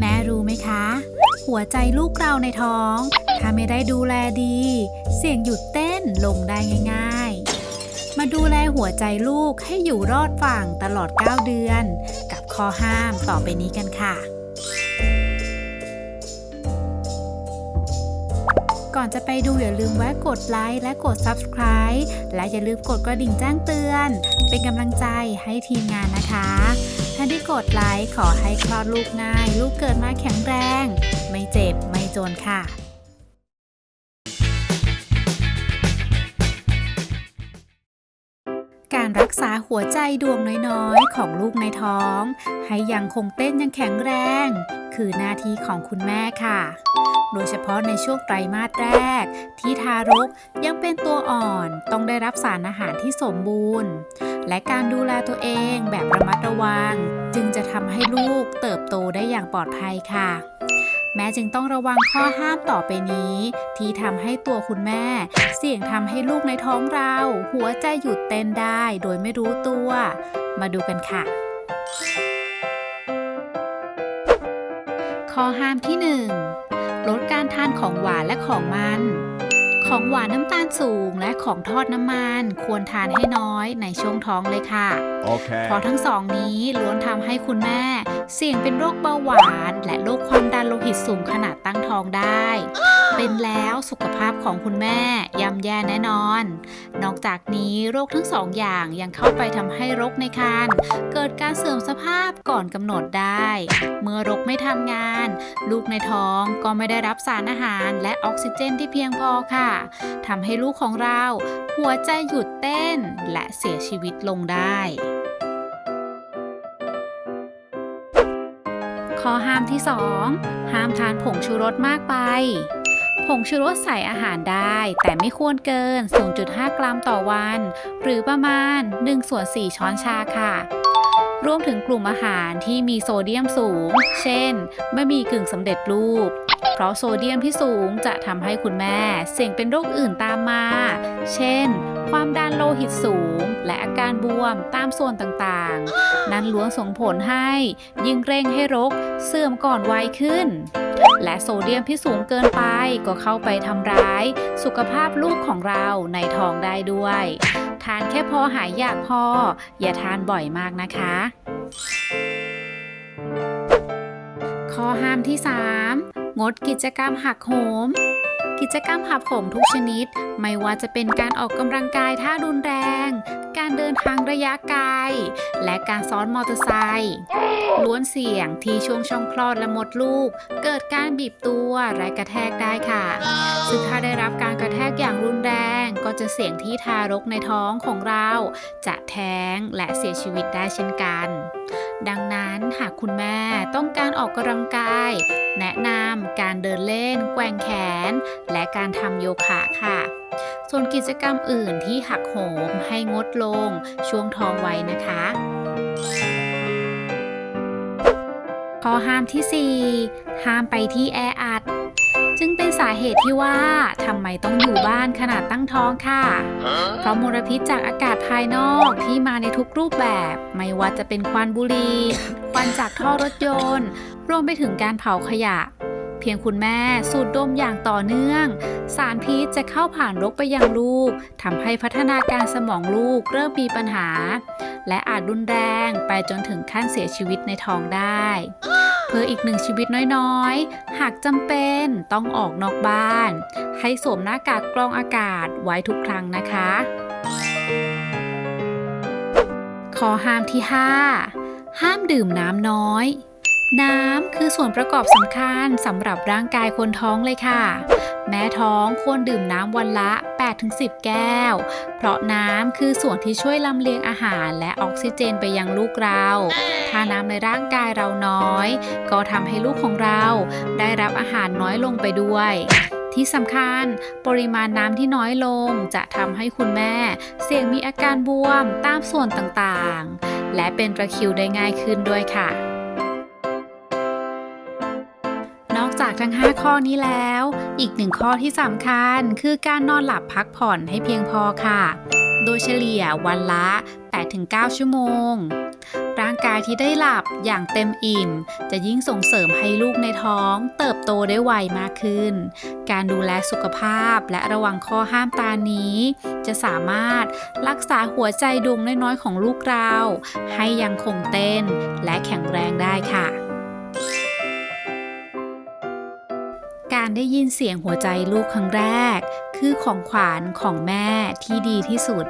แม่รู้ไหมคะ หัวใจลูกเราในท้อง ถ้าไม่ได้ดูแลดี เสี่ยงหยุดเต้นลงได้ง่ายๆ มาดูแลหัวใจลูกให้อยู่รอดฝั่งตลอด 9 เดือน กับข้อห้ามต่อไปนี้กันค่ะ ก่อนจะไปดูอย่าลืมแวะกดไลค์และกด Subscribe และอย่าลืมกดกระดิ่งแจ้งเตือน เป็นกำลังใจให้ทีมงานนะคะท่าได้กดไลค์ขอให้คลอดลูกง่าย ลูกเกิดมาแข็งแรง ไม่เจ็บไม่จนค่ะ ษาหัวใจดวงน้อยๆ ของลูกในท้อง ให้ยังคงเต้นยังแข็งแรง คือหน้าที่ของคุณแม่ค่ะ โดยเฉพาะในช่วงไตรมาสแรก ที่ทารกยังเป็นตัวอ่อนต้องได้รับสารอาหารที่สมบูรณ์ และการดูแลตัวเองแบบระมัดระวัง จึงจะทำให้ลูกเติบโตได้อย่างปลอดภัยค่ะ แม่จึงต้องระวังข้อห้ามต่อไปนี้ ที่ทำให้ตัวคุณแม่ เสี่ยงทำให้ลูกในท้องเรา หัวใจหยุดเต้นได้โดยไม่รู้ตัว มาดูกันค่ะ ข้อห้ามที่ 1 ลดการทานของหวานและของมัน ของหวานน้ำตาลสูงและของทอดน้ำมัน ควรทานให้น้อยในช่วงท้องเลยค่ะ Okay. เพราะทั้งสองนี้ล้วนทำให้คุณแม่ เสี่ยงเป็นโรคเบาหวาน และโรคความดันโลหิตสูงขนาดตั้งท้องได้ เป็นแล้วสุขภาพของคุณแม่ย่ำแย่แน่นอน นอกจากนี้โรคทั้งสองอย่างยังเข้าไปทำให้รกในครรภ์เกิดการเสื่อมสภาพก่อนกำหนดได้ เมื่อรกไม่ทำงาน ลูกในท้องก็ไม่ได้รับสารอาหารและออกซิเจนที่เพียงพอค่ะทำให้ลูกของเราหัวใจหยุดเต้นและเสียชีวิตลงได้ข้อห้ามที่ 2 ห้ามทานผงชูรสมากไป ผงชูรสใส่อาหารได้ แต่ไม่ควรเกิน 0.5 กรัมต่อวัน หรือประมาณ 1 ส่วน 4 ช้อนชาค่ะ รวมถึงกลุ่มอาหารที่มีโซเดียมสูง เช่นบะหมี่กึ่งสำเร็จรูป เพราะโซเดียมที่สูงจะทำให้คุณแม่ เสี่ยงเป็นโรคอื่นตามมา เช่น ความดันโลหิตสูง และอาการบวมตามส่วนต่างๆ นั้นล้วนส่งผลให้ยิ่งเร่งให้รกเสื่อมก่อนวัยขึ้น และโซเดียมที่สูงเกินไปก็เข้าไปทำร้าย สุขภาพลูกของเราในท้องได้ด้วย ทานแค่พอหายอยากพอ อย่าทานบ่อยมากนะคะข้อห้ามที่ 3 งดกิจกรรมหักโหม กิจกรรมหักโหมทุกชนิด ไม่ว่าจะเป็นการออกกำลังกายท่ารุนแรง การเดินทางระยะไกล และการซ้อนมอเตอร์ไซค์ล้วนเสี่ยงที่ช่วงช่องคลอดและมดลูก เกิดการบีบตัวและกระแทกได้ค่ะ ซึ่งถ้าได้รับการกระแทกอย่างรุนแรง ก็จะเสี่ยงที่ทารกในท้องของเรา จะแท้งและเสียชีวิตได้เช่นกัน ดังนั้นหากคุณแม่ ต้องการออกกำลังกาย แนะนำการเดินเล่น แกว่งแขน และการทำโยคะค่ะ ส่วนกิจกรรมอื่นที่หักโหมให้งดลงช่วงท้องไว้นะคะข้อห้ามที่ 4 ห้ามไปที่แออ สาเหตุที่ว่าทำไมต้องอยู่บ้านขนาดตั้งท้องค่ะ เพราะมลพิษจากอากาศภายนอกที่มาในทุกรูปแบบ ไม่ว่าจะเป็นควันบุหรี่ควันจากท่อรถยนต์ รวมไปถึงการเผาขยะ เพียงคุณแม่สูดดมอย่างต่อเนื่อง สารพิษจะเข้าผ่านรกไปยังลูกทำให้พัฒนาการสมองลูกเริ่มมีปัญหา และอาจรุนแรงไปจนถึงขั้นเสียชีวิตในท้องได้ เพื่ออีกหนึ่งชีวิตน้อยๆ หากจำเป็นต้องออกนอกบ้าน ให้สวมหน้ากากกรองอากาศไว้ทุกครั้งนะคะ ข้อห้ามที่ 5 ห้ามดื่มน้ำน้อย น้ำคือส่วนประกอบสำคัญสำหรับร่างกายคนท้องเลยค่ะ แม่ท้องควรดื่มน้ำวันละ 8-10 แก้ว เพราะน้ำคือส่วนที่ช่วยลำเลียงอาหารและออกซิเจนไปยังลูกเรา ถ้าน้ำในร่างกายเราน้อย ก็ทำให้ลูกของเราได้รับอาหารน้อยลงไปด้วยที่สำคัญปริมาณน้ำที่น้อยลงจะทำให้คุณแม่ เสี่ยงมีอาการบวมตามส่วนต่างๆ และเป็นตะคริวได้ง่ายขึ้นด้วยค่ะ นอกจากทั้ง 5 ข้อนี้แล้ว อีกหนึ่งข้อที่สำคัญคือการนอนหลับพักผ่อนให้เพียงพอค่ะ โดยเฉลี่ยวันละ 8-9 ชั่วโมง ร่างกายที่ได้หลับอย่างเต็มอิ่ม จะยิ่งส่งเสริมให้ลูกในท้อง เติบโตได้ไวมากขึ้น การดูแลสุขภาพและระวังข้อห้ามตานี้ จะสามารถรักษาหัวใจดวงน้อยๆของลูกเรา ให้ยังคงเต้นและแข็งแรงได้ค่ะ การได้ยินเสียงหัวใจลูกครั้งแรก คือของขวัญของแม่ที่ดีที่สุด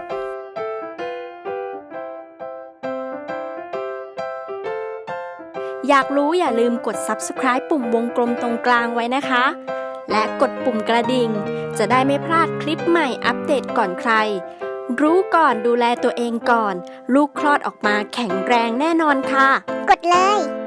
อยากรู้อย่าลืมกด subscribe ปุ่มวงกลมตรงกลางไว้นะคะ และกดปุ่มกระดิ่ง จะได้ไม่พลาดคลิปใหม่อัปเดตก่อนใคร รู้ก่อนดูแลตัวเองก่อน ลูกคลอดออกมาแข็งแรงแน่นอนค่ะ กดเลย